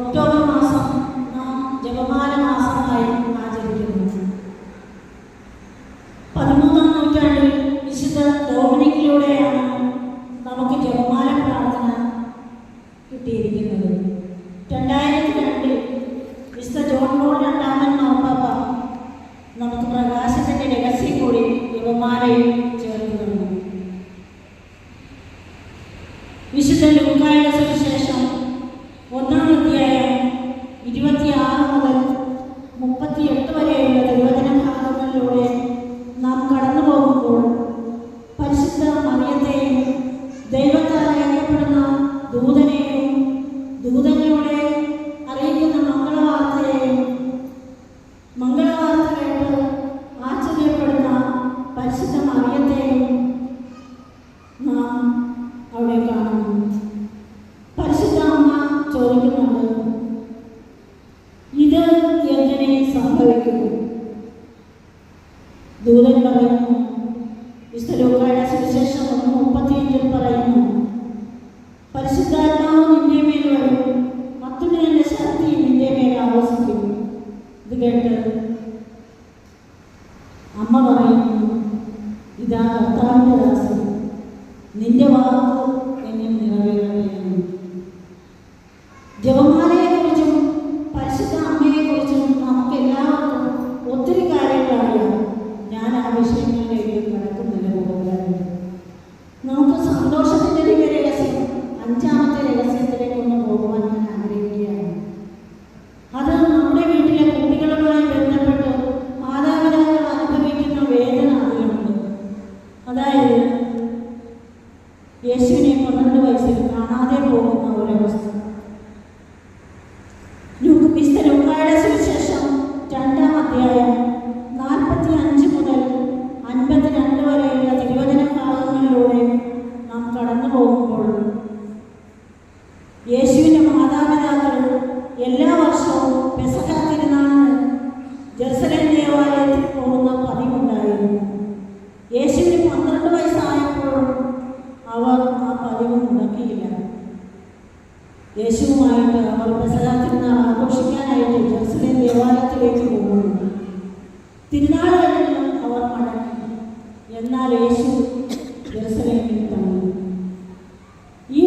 October മാസം നാം ജപമാല മാസമായി ആചരിക്കുന്നു. പതിമൂന്നാം നൂറ്റാണ്ടിൽ വിശുദ്ധ ഡോമിനിക്കിലൂടെയാണ് നമുക്ക് ജപമാല പ്രാർത്ഥന കിട്ടിയിരിക്കുന്നത്. രണ്ടായിരത്തി പ്രഖ്യാപിക്കുന്നു ദൂതൻ പറയുന്നു വിശുദ്ധ സുവിശേഷം ഒന്ന് മുപ്പത്തിയഞ്ചിൽ പറയുന്നു പരിശുദ്ധാത്മാവ് നിന്റെ മേൽ വരും ശക്തി നിന്റെ മേൽ ഇത് കേട്ട് ആത്മാവ് മടങ്ങി എന്നാൽ യേശു ജെറുസലേമിൽ ഈ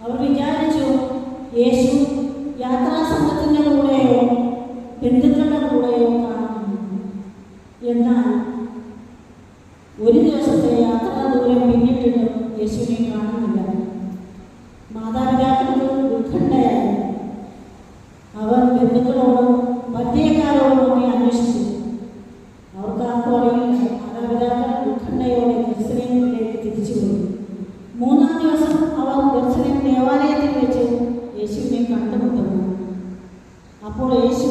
അവർ വിചാരിച്ചു യേശു എന്നാൽ com isso.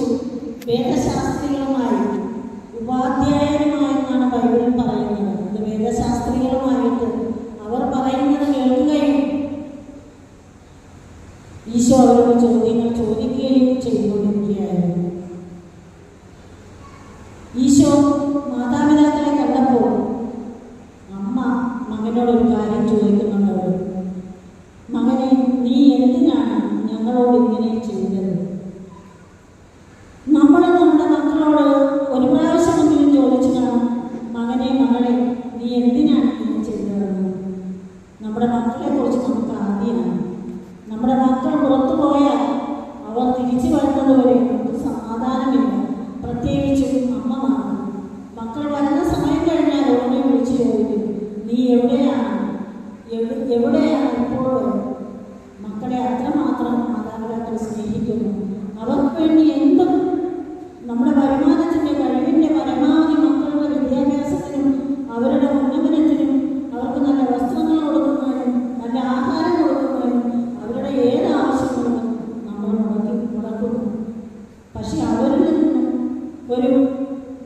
ഒരു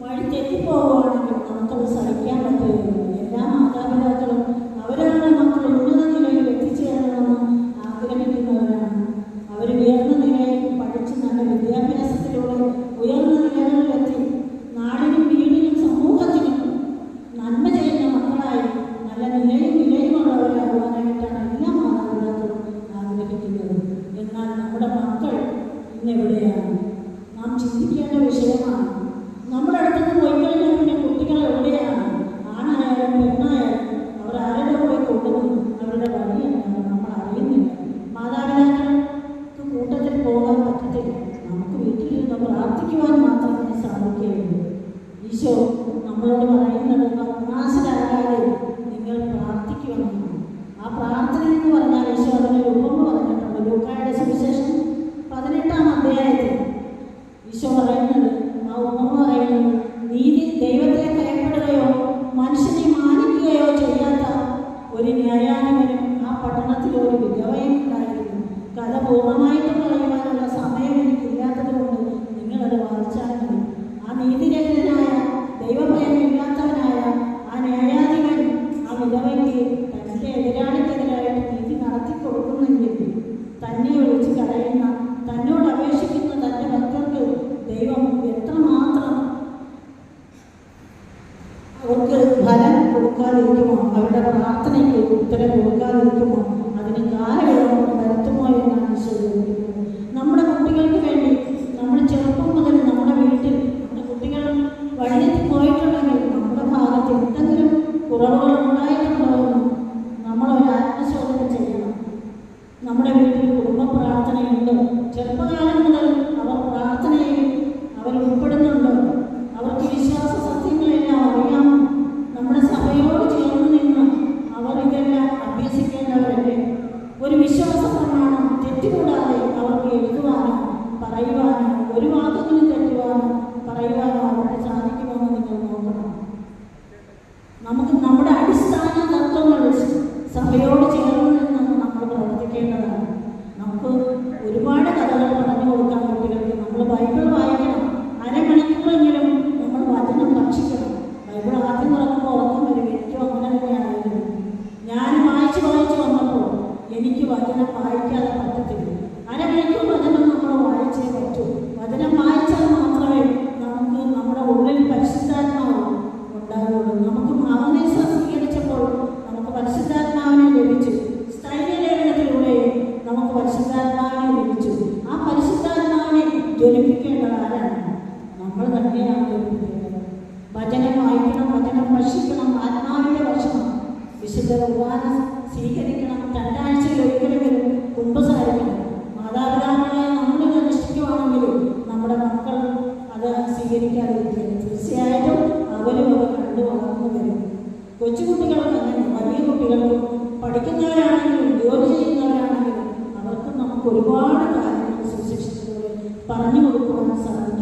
വഴി തെറ്റിപ്പോവുകയാണെങ്കിൽ നമുക്കത് സഹിക്കാൻ പറ്റുമോ എല്ലാ മാതാപിതാക്കളും ഈശോ നമ്മളോട് പറയുന്നത് പത്നാശരാകാതെ നിങ്ങൾ പ്രാർത്ഥിക്കുമെന്നാണ്. ആ പ്രാർത്ഥന എന്ന് പറഞ്ഞാൽ ഈശോ അതിന് രൂപം പറഞ്ഞിട്ടുണ്ട്. ലൂക്കായുടെ സുവിശേഷം അവർക്ക് ഫലം കൊടുക്കാതിരിക്കുമോ? അവരുടെ പ്രാർത്ഥനയ്ക്ക് ഉത്തരം കൊടുക്കാതിരിക്കുമോ? അതിന് കാലവിളവ് വരുത്തുമോ എന്നാണ് ചോദിക്കുന്നത്. നമ്മുടെ കുട്ടികൾക്ക് വേണ്ടി നമ്മൾ ചെറുപ്പം മുതൽ നമ്മുടെ വീട്ടിൽ നമ്മുടെ കുട്ടികൾ വഴിയിൽ പോയിട്ടുണ്ടെങ്കിൽ നമ്മുടെ ഭാഗത്ത് എന്തെങ്കിലും കുറവുകൾ ഉണ്ടായിട്ടുണ്ടോ നമ്മൾ ഒരു ആത്മശോധന ചെയ്യണം. നമ്മുടെ വീട്ടിൽ കുടുംബ പ്രാർത്ഥനയുണ്ട്. ചെറുപ്പകാലം മുതൽ സ്വീകരിക്കണം. രണ്ടാഴ്ചയിൽ ഒരിക്കലെങ്കിലും കുമ്പസാരിക്കണം. മാതാപിതാക്കളെ നമ്മൾ അനുഷ്ഠിക്കുവാണെങ്കിലും നമ്മുടെ മക്കൾ അത് സ്വീകരിക്കാതിരിക്കുകയാണ് തീർച്ചയായിട്ടും അവരും അത് കണ്ടു വളർന്നു വരും. കൊച്ചുകുട്ടികൾക്ക് അങ്ങനെ വലിയ കുട്ടികൾക്കും പഠിക്കുന്നവരാണെങ്കിലും ജോലി ചെയ്യുന്നവരാണെങ്കിലും അവർക്കും നമുക്ക് ഒരുപാട് കാര്യങ്ങൾ സുശിക്ഷിച്ചതുപോലെ പറഞ്ഞു കൊടുക്കുവാൻ സാധിക്കും.